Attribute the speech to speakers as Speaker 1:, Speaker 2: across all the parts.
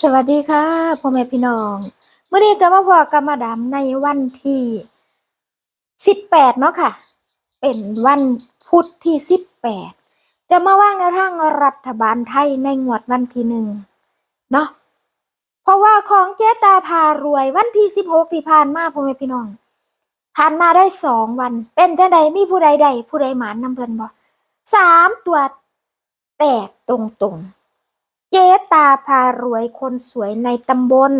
Speaker 1: สวัสดีค่ะพ่อแม่พี่น้องเมื่อนี้ก็มาพอกับมาดามในวันที่สิบแปดเนาะค่ะ เป็นวันพุธที่สิบแปดจะมาว่างในทางรัฐบาลไทยในงวดวันที่หนึ่งเนาะเพราะว่าของเจ๊ตาพารวยวันที่สิบหกที่ผ่านมาพ่อแม่พี่น้อง ผ่านมาได้สองวัน เป็นแต่ใดมีผู้ใดใดผู้ใดหมานนำเพิ่นบ่สามตัวแตกตรงๆ เจ๊ตาพารวยคนสวยในตำบล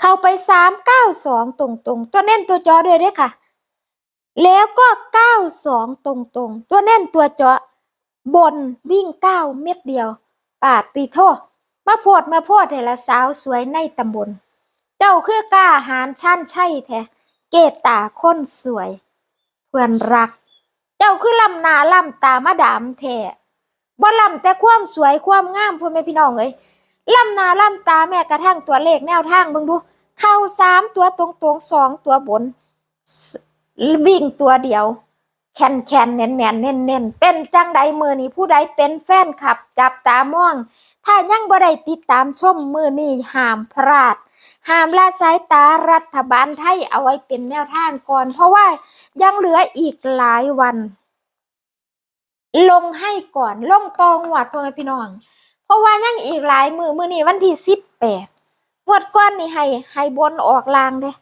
Speaker 1: เข้าไปสามเก้าสองตรงๆตัวเน่นตัวจอด้วยเด้อค่ะ แล้วก็เก้าสองตรงๆตัวเน่นตัวจอบนวิ่งเก้าเม็ดเดียว ปาดปีโทมาโพดมาโพดแต่ละสาวสวยในตำบล เจ้าคือกล้าหาญชั่นใช่แท้เกตตาคนสวย เพื่อนรัก เจ้าคือลำนาลำตามาดามแท้ บ่ลำแต่ความสวยความงามพ่อแม่พี่น้องเอ้ยลำหนาลำตาแม่กระทั่งตัวเลขแนวทางเบิ่งดู เข้าสามตัวตรงตรงสองตัวบน วิ่งตัวเดียว แคนแคนเน้นเน้นเน้นเน้นเป็นจังใดมือนี้ผู้ใดเป็นแฟนคลับ จับตามอง ถ้ายังบ่ได้ติดตามชมมือนี้ห้ามพลาดห้ามละสายตารัฐบาลไทยเอาไว้เป็นแนวทางก่อน เพราะว่ายังเหลืออีกหลายวัน ลงให้ก่อนลงตองหวัดพ่อแม่พี่น้อง เพราะว่ายังอีกหลายมือมือนี้วันที่สิบแปดงวดก้อนนี่ให้ให้บนออกล่างเด้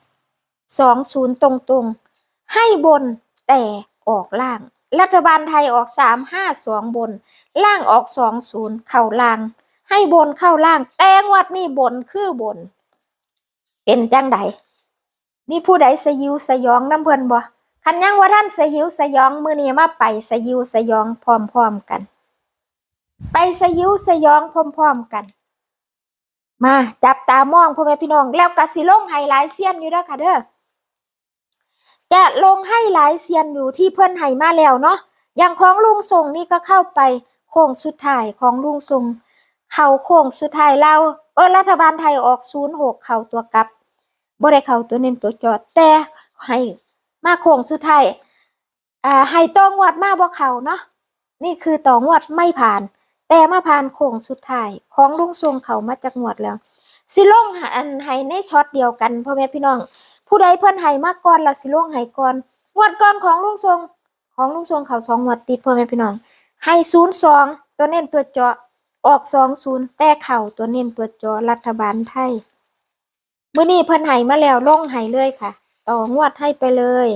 Speaker 1: สองศูนย์ตรงตรงให้บนแต่ออกล่าง รัฐบาลไทยออกสามห้าสองบน ล่างออกสองศูนย์เข้าล่าง ให้บนเข้าล่าง แต่งวัดนี่บนคือบน เป็นจังใดนี่ผู้ใดสยิวสยองน้ำเพลินบ่ คันยังว่าท่านสยิวสยองมือนี้มาไปสยิวสยองพร้อมๆกัน ไปสยิวสยองพร้อมๆกัน มาจับตามองพ่อแม่พี่น้อง แล้วก็สิลงไฮไลท์เซียนอยู่เด้อค่ะเด้อจะลงให้หลายเซียนอยู่ที่เพื่อนไห้มาแล้วเนาะอย่างของลุงทรงนี่ก็เข้าไปโค้งสุดท้ายของลุงทรงเข้าโค้งสุดท้ายเราเออรัฐบาลไทยออกศูนย์หกเข้าตัวกลับบ่ได้เข้าตัวเน้นตัวจอดแต่ให้ มาโค้งสุดท้ายอ่าให้ตองวดมาบ่เขาเนาะนี่คือตองวดไม่ผ่าน แต่มาผ่านโค้งสุดท้ายของลุงทรงเขามาจากงวดแล้วสิลงอันให้ในช็อตเดียวกันพ่อแม่พี่น้อง ผู้ใดเพิ่นให้มาก่อนแล้วสิลงให้ก่อนงวดก่อนของลุงทรงของลุงทรงเขาสองงวดติดพ่อแม่พี่น้องให้ศูนย์สองตัวเน้นตัวเจาะออกสองศูนย์แต่เข่าตัวเน้นตัวเจาะรัฐบาลไทยเมื้อนี้เพิ่นให้มาแล้วลงให้เลยค่ะ ต่องวดให้ไปเลย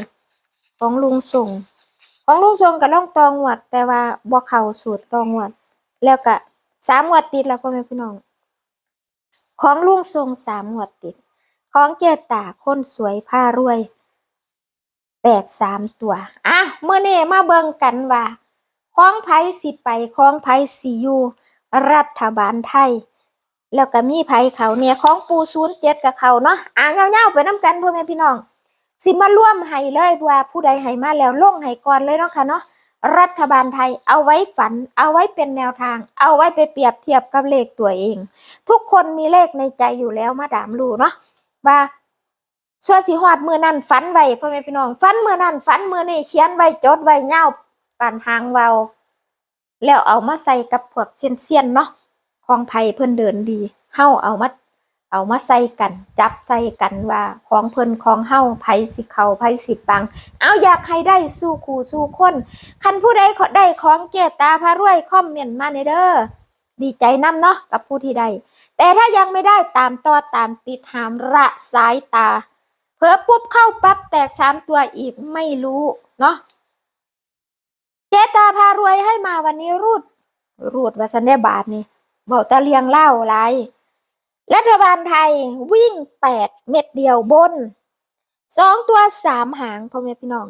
Speaker 1: ของลุงส่ง ของลุงส่งกับล่องตองวด แต่ว่าบ่เขาสูตรตองวด แล้วก็สามงวดติดแล้วพ่อแม่พี่น้อง ของลุงส่งสามงวดติด ของเจตาคนสวยผ้ารวย แตกสามตัวอะเมื่อเนี้มาเบิ่งกันว่าของไผสิไปของไผสิอยู่รัฐบาลไทย แล้วก็มีไผเขาเนี่ยของปูศูนย์เจ็ดกับเขาเนาะอะเงาๆไปน้ำกันพ่อแม่พี่น้อง สิมาร่วมให้เลยว่าผู้ใดให้มาแล้วลงให้ก่อนเลยเนาะค่ะเนาะรัฐบาลไทยเอาไว้ฝัน เอาไว้เป็นแนวทาง เอาไว้ไปเปรียบเทียบกับเลขตัวเอง ทุกคนมีเลขในใจอยู่แล้วมาดามรู้เนาะว่าชัวสิฮอดมือนั่นฝันไว้พ่อแม่พี่น้องฝันมือนั่นฝันมือนี่เขียนไว้จดไว้เงาปานทางเวาแล้วเอามาใส่กับพวกเซียนๆเนาะของไผ่เพิ่อนเดินดีเฮาเอามา เอามาใส่กัน จับใส่กันว่าของเพิ่นของเฮาไผสิเขาไผสิปัง เอาอยากให้ได้สู้คู่สู้คนคันผู้ใดขอได้ของเกตตาพารวยคอมเมนต์มาในเด้อดีใจนํเนาะกับผู้ที่ได้แต่ถ้ายังไม่ได้ตามต่อตามติดหามระสายตาเผลอปุ๊บเข้าปั๊บแตกสามตัวอีกไม่รู้เนาะเจตตาพารวยให้มาวันนี้รูด รูดวาสนได้บาทนี่เบาตะเลียงเล่าไร รัฐบาลไทยวิ่งแปดเม็ดเดียวบนสองตัวสามหางพ่อแม่พี่น้อง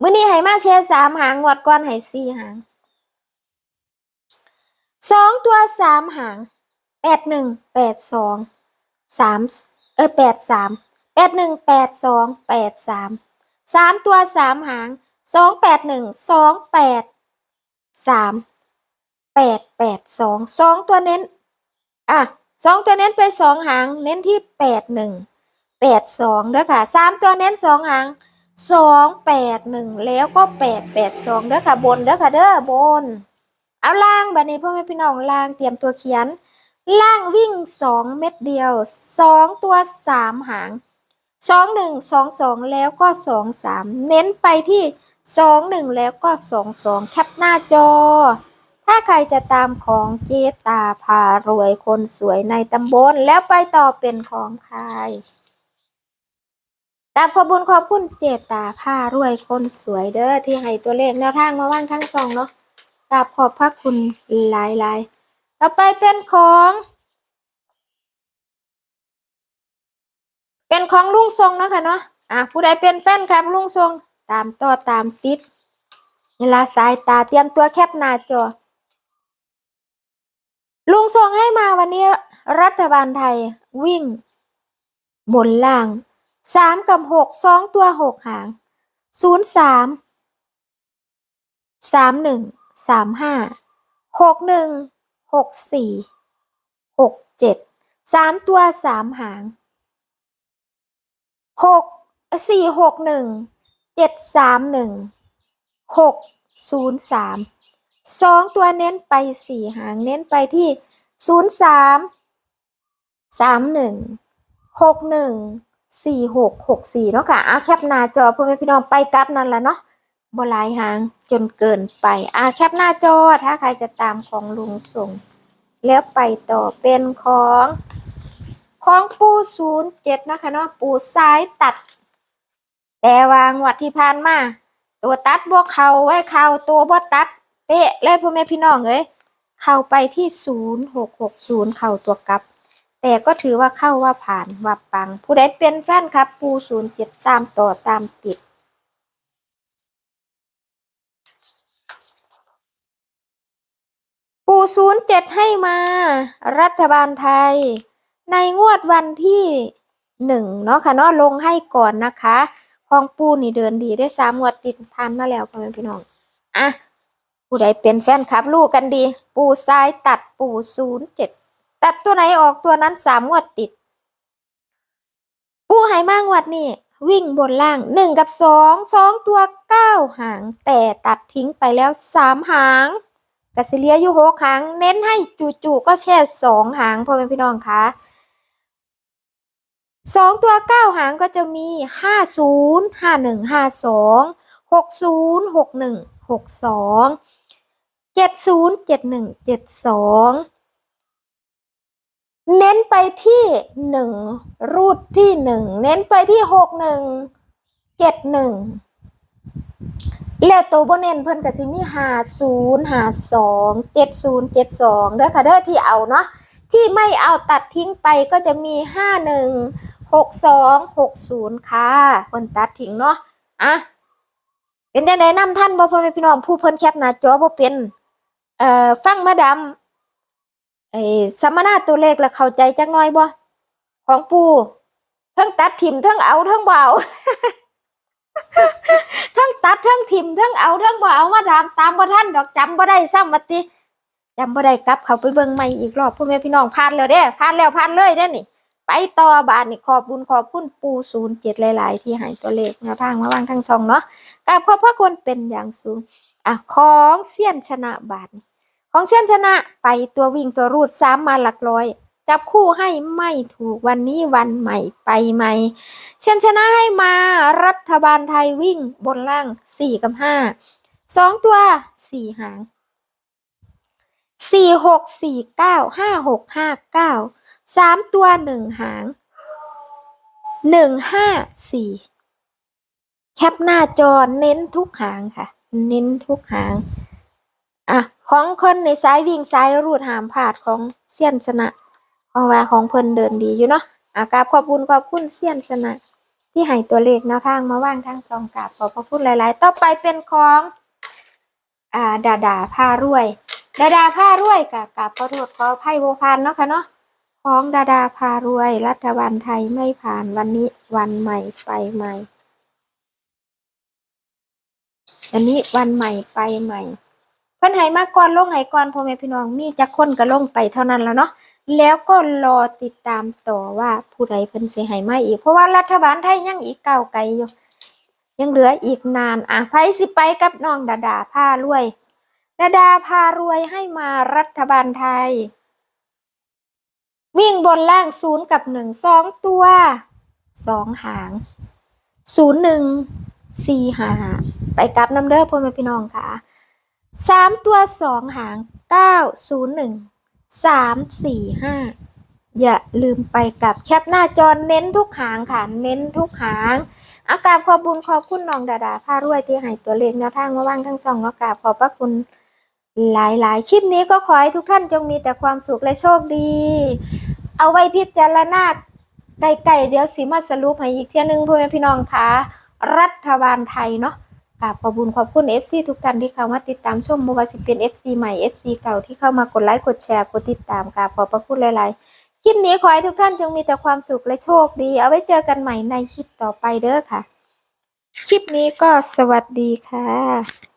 Speaker 1: มื้อนี้ให้มาแชร์สามหางงวดก่อนให้สี่หางสองตัวสามหางแปดหนึ่งแปดสองสามเออแปดสามแปดหนึ่งแปดสองแปดสามสามตัวสามหางสองแปดหนึ่งสองแปดสามแปดแปดสองสองตัวเน้น อะ สองตัวเน้นไปสองหาง เน้นที่แปดหนึ่งแปดสองเด้อค่ะสามตัวเน้นสองหางสองแปดหนึ่งแล้วก็แปดแปดสองเด้อค่ะบนเด้อค่ะเด้อบน เอาล่างบัดนี้พ่อแม่พี่น้องล่างเตรียมตัวเขียน ล่างวิ่งสองเม็ดเดียวสองตัวสามหางสองหนึ่งสองสองแล้วก็สองสามเน้นไปที่สองหนึ่งแล้วก็สองสองแคปหน้าจอ ถ้าใครจะตามของเจตาพารวยคนสวยในตำบลแล้วไปต่อเป็นของใครตามขอบุญขอบคุณเจตาผ้ารวยคนสวยเด้อที่ให้ตัวเลขแนวทางมาว่างทั้งสองเนาะกราบขอบพระคุณหลายลายๆต่อไปเป็นของ เป็นของลุงทรงเนาะคะเนาะอะผู้ใดเป็นแฟนครับลุงทรงตามต่อตามติดเวลาสายตาเตรียมตัวแคปหน้าจอ ลุงทรงให้มาวันนี้รัฐบาลไทยวิ่ง บนล่างสามกับหกสองตัวหกหางศูนย์สามสามหนึ่งสามห้าหกหนึ่งหกสี่หกเจ็ดสามตัวสามหางหกสี่หกหนึ่งเจ็ดสามหนึ่งหกศูนย์สาม สองตัวเน้นไปสี่หางเน้นไปที่ศูนย์สามสามหนึ่งหกหนึ่งสี่หกหกสี่เนาะค่ะอาแคปหน้าจอพ่อแม่พี่น้องไปกลับนั่นแหละเนาะบลายหางจนเกินไปอาแคปหน้าจอถ้าใครจะตามของลุงส่ง แล้วไปต่อเป็นของ ของปูศูนย์เจ็ดนะคะเนาะปูซ้ายตัด แต่วางวัดที่ผ่านมา ตัวตัดบ่เขาไว้เขาตัวบ่ตัด เป๊ะเลยพ่อแม่พี่น้องเอ้ยเข้าไปที่ศูนย์หกหกศูนย์เข้าตัวกลับ แต่ก็ถือว่าเข้าว่าผ่านว่าปัง ผู้ใดเป็นแฟนครับ ปูศูนย์เจ็ดตามต่อตามติดปูศูนย์เจ็ดให้มา รัฐบาลไทย ในงวดวันที่หนึ่งเนาะค่ะเนาะลงให้ก่อนนะคะ ของปูนี่เดินดีได้สามงวดติดพันมาแล้วพ่อแม่พี่น้องอะ ผู้ใดเป็นแฟนครับรู้กันดี ปูซ้ายตัดปูศูนย์เจ็ดตัดตัวไหนออกตัวนั้นสามงวดติดผู้ให้มากงวดนี่วิ่งบนล่างหนึ่งกับสองสองตัวเก้าหาง แต่ตัดทิ้งไปแล้วสามหางกสิเลียยู่หกหาง เน้นให้จู่ๆก็แค่สองหางพ่อแม่พี่น้องคะสองตัวเก้าหางก็จะมีห้าศูนย์ห้าหนึ่งห้าสองหกศูนย์หกหนึ่งหกสอง เจ็ดศูนย์เจ็ดหนึ่งเจ็ดสองเน้นไปที่หนึ่งรูดที่หนึ่งเน้นไปที่หกหนึ่งเจ็ดหนึ่งแล้วตัวบนเน้นเพิ่นก็สิมีหาศูนย์หาสองเจ็ดศูนย์เจ็ดสองเด้อค่ะเด้อที่เอาเนาะที่ไม่เอาตัดทิ้งไปก็จะมีห้าหนึ่งหกสองหกศูนย์ค่ะเพิ่นตัดทิ้งเนาะอะเป็นจังไดนำท่านบ่พ่อแม่พี่น้องผู้เพิ่นแคปหน้าจอบ่เป็น เอ่อฟังมาดำไอ้สัมมนาตัวเลขแล้วเข้าใจจักหน่อยบ่ของปูทั้งตัดทิมทั้งเอาทั้งเอาทั้งตัดทั้งทิมทั้งเอาทั้งเอามาถามตามบ่ทันดอกจำบ่ได้ซ้ำบัดติจำบ่ได้กลับเขาไปเบิ่งใหม่อีกรอบพ่อแม่พี่น้องผ่านแล้วเด้ผ่านแล้วผ่านเลยเด้นี่ไปต่อบาดนี่ขอบบุญขอบคุณปู07หลาย ๆ ที่ให้ตัวเลขแนวทางมาวางทั้งช่องเนาะกราบขอบพระคุณเป็นอย่างสูง อะของเสี้ยนชนะบาดนี่ของเช่นชนะไปตัววิ่งตัวรูดซ้ำมาหลักร้อย จับคู่ให้ไม่ถูกวันนี้วันใหม่ไปใหม่เช่นชนะให้มารัฐบาลไทยวิ่งบนล่างสี่กับห้าสองตัวสี่หางสี่หกสี่เก้าห้าหกห้าเก้าสามตัวหนึ่งหางหนึ่งห้าสี่แคปหน้าจอเน้นทุกหางค่ะ เน้นทุกหาง อะ ของคนในสายวิ่งสายรูดหามผาดของเซียนชนะ ของว่าของเพิ่นเดินดีอยู่เนาะอากราบขอบคุณขอบคุณเซียนชนะ ที่ให้ตัวเลขแนวทางมาว่างทางจองกราบขอบพระคุณหลาย ๆ ต่อไปเป็นของอ่าดาดาผ้ารวย ดาดาผ้ารวยกับกับขอโทษขออภัยโบพานเนาะค่ะเนาะของดาดาพารวย รัฐบาลไทยไม่ผ่านวันนี้วันใหม่ไปใหม่ อันนี้วันใหม่ไปใหม่เพิ่นให้มาก่อนลงให้ก่อนพ่อแม่พี่น้องมีจักคนก็ลงไปเท่านั้นแล้วเนาะแล้วก็รอติดตามต่อว่าผู้ใดเพิ่นสิให้มาอีก เพราะว่ารัฐบาลไทยยังอีกเก้าไกลอยู่ยังเหลืออีกนานอะไผสิไปกับน้องดาดาพารวยดาดาพารวยให้มารัฐบาลไทย วิ่งบนล่างศูนย์กับหนึ่งสองตัวสองหางศูนย์หนึ่งสี่หา ไปกลับน้ำเด้อพ่อแม่พี่น้องค่ะสามตัวสองหางเก้าศูนย์หนึ่งสามสี่ห้าอย่าลืมไปกับแคปหน้าจอเน้นทุกหางค่ะ เน้นทุกหาง อากาบขอบบุญขอบคุณน้องดาดาพารวยที่ให้ตัวเลขแนวทางมาว่างทั้งสองเนาะกราบขอบพระคุณหลายๆ คลิปนี้ก็ขอให้ทุกท่านจงมีแต่ความสุขและโชคดี เอาไว้พิจารณาไกลๆเดี๋ยวสิมาสรุปให้อีกเที่ยนึงพ่อแม่พี่น้องคะรัฐบาลไทยเนาะ กราบขอบคุญขอบคุณ FC ทุกท่านที่เข้ามาติดตามชมบ่ว่าสิเป็น FC ใหม่ FC เก่าที่เข้ามากดไลค์กดแชร์กดติดตามกราบขอบพระคุณหลายๆคลิปนี้ขอให้ทุกท่านจงมีแต่ความสุขและโชคดี เอาไว้เจอกันใหม่ในคลิปต่อไปเด้อค่ะ คลิปนี้ก็สวัสดีค่ะ